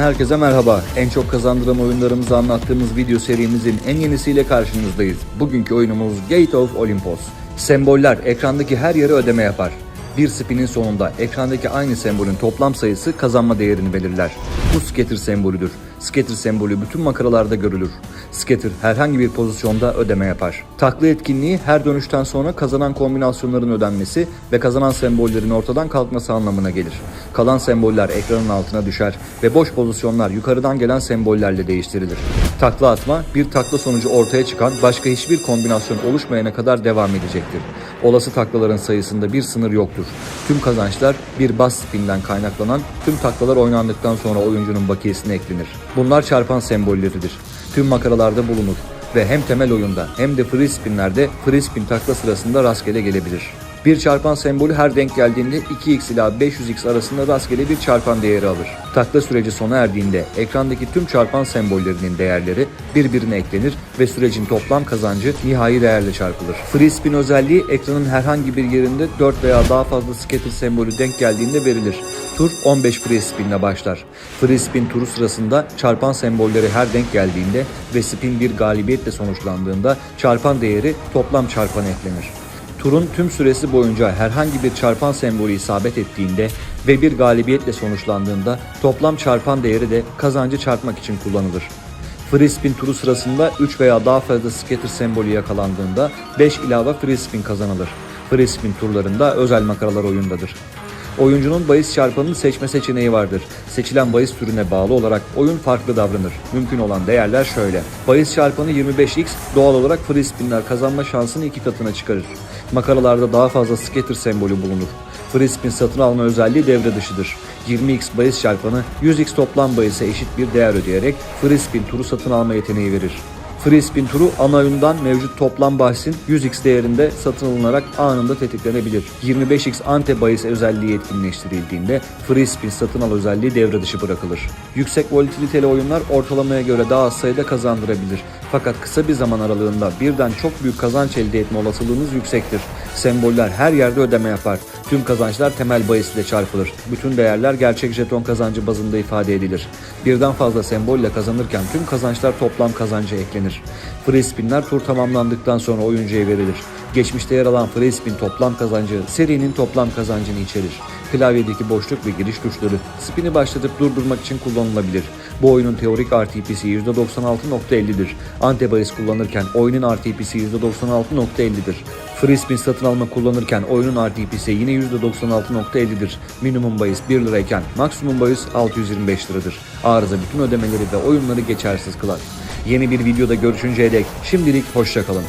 herkese merhaba. En çok kazandıran oyunlarımızı anlattığımız video serimizin en yenisiyle karşınızdayız. Bugünkü oyunumuz Gate of Olympus. Semboller ekrandaki her yere ödeme yapar. Bir spinin sonunda ekrandaki aynı sembolün toplam sayısı kazanma değerini belirler. Bu scatter sembolüdür. Scatter sembolü bütün makaralarda görülür. Scatter herhangi bir pozisyonda ödeme yapar. Taklı etkinliği her dönüşten sonra kazanan kombinasyonların ödenmesi ve kazanan sembollerin ortadan kalkması anlamına gelir. Kalan semboller ekranın altına düşer ve boş pozisyonlar yukarıdan gelen sembollerle değiştirilir. Takla atma bir takla sonucu ortaya çıkan başka hiçbir kombinasyon oluşmayana kadar devam edecektir. Olası taklaların sayısında bir sınır yoktur. Tüm kazançlar bir bas spinden kaynaklanan tüm taklalar oynandıktan sonra oyuncunun bakiyesine eklenir. Bunlar çarpan sembolleridir. Tüm makaralarda bulunur ve hem temel oyunda hem de free spinlerde free spin takla sırasında rastgele gelebilir. Bir çarpan sembolü her denk geldiğinde 2x ila 500x arasında rastgele bir çarpan değeri alır. Takla süreci sona erdiğinde ekrandaki tüm çarpan sembollerinin değerleri birbirine eklenir ve sürecin toplam kazancı nihai değerle çarpılır. Free spin özelliği ekranın herhangi bir yerinde 4 veya daha fazla scatter sembolü denk geldiğinde verilir. Tur 15 free spin ile başlar. Free spin turu sırasında çarpan sembolleri her denk geldiğinde ve spin bir galibiyetle sonuçlandığında çarpan değeri toplam çarpana eklenir. Turun tüm süresi boyunca herhangi bir çarpan sembolü isabet ettiğinde ve bir galibiyetle sonuçlandığında toplam çarpan değeri de kazancı çarpmak için kullanılır. Free spin turu sırasında 3 veya daha fazla scatter sembolü yakalandığında 5 ilave free spin kazanılır. Free spin turlarında özel makaralar oyundadır. Oyuncunun bahis çarpanını seçme seçeneği vardır. Seçilen bahis türüne bağlı olarak oyun farklı davranır. Mümkün olan değerler şöyle. Bahis çarpanı 25x doğal olarak free spinler kazanma şansını iki katına çıkarır. Makaralarda daha fazla scatter sembolü bulunur. Spin satın alma özelliği devre dışıdır. 20x bahis çarpanı 100x toplam bahise eşit bir değer ödeyerek spin turu satın alma yeteneği verir. Spin turu ana oyundan mevcut toplam bahisin 100x değerinde satın alınarak anında tetiklenebilir. 25x ante bahis özelliği etkinleştirildiğinde spin satın al özelliği devre dışı bırakılır. Yüksek volatiliteli oyunlar ortalamaya göre daha az sayıda kazandırabilir. Fakat kısa bir zaman aralığında birden çok büyük kazanç elde etme olasılığınız yüksektir. Semboller her yerde ödeme yapar. Tüm kazançlar temel bahis çarpılır. Bütün değerler gerçek jeton kazancı bazında ifade edilir. Birden fazla sembolle kazanırken tüm kazançlar toplam kazanca eklenir. Free spinler tur tamamlandıktan sonra oyuncuya verilir. Geçmişte yer alan free spin toplam kazancı serinin toplam kazancını içerir. Klavyedeki boşluk ve giriş tuşları spini başlatıp durdurmak için kullanılabilir. Bu oyunun teorik RTP'si %96.50'dir. Antebahis kullanırken oyunun RTP'si %96.50'dir. Free spin satın alma kullanırken oyunun RTP'si yine %96.50'dir. Minimum bahis 1 lirayken maksimum bahis 625 liradır. Arıza bütün ödemeleri ve oyunları geçersiz kılar. Yeni bir videoda görüşünceye dek şimdilik hoşçakalın.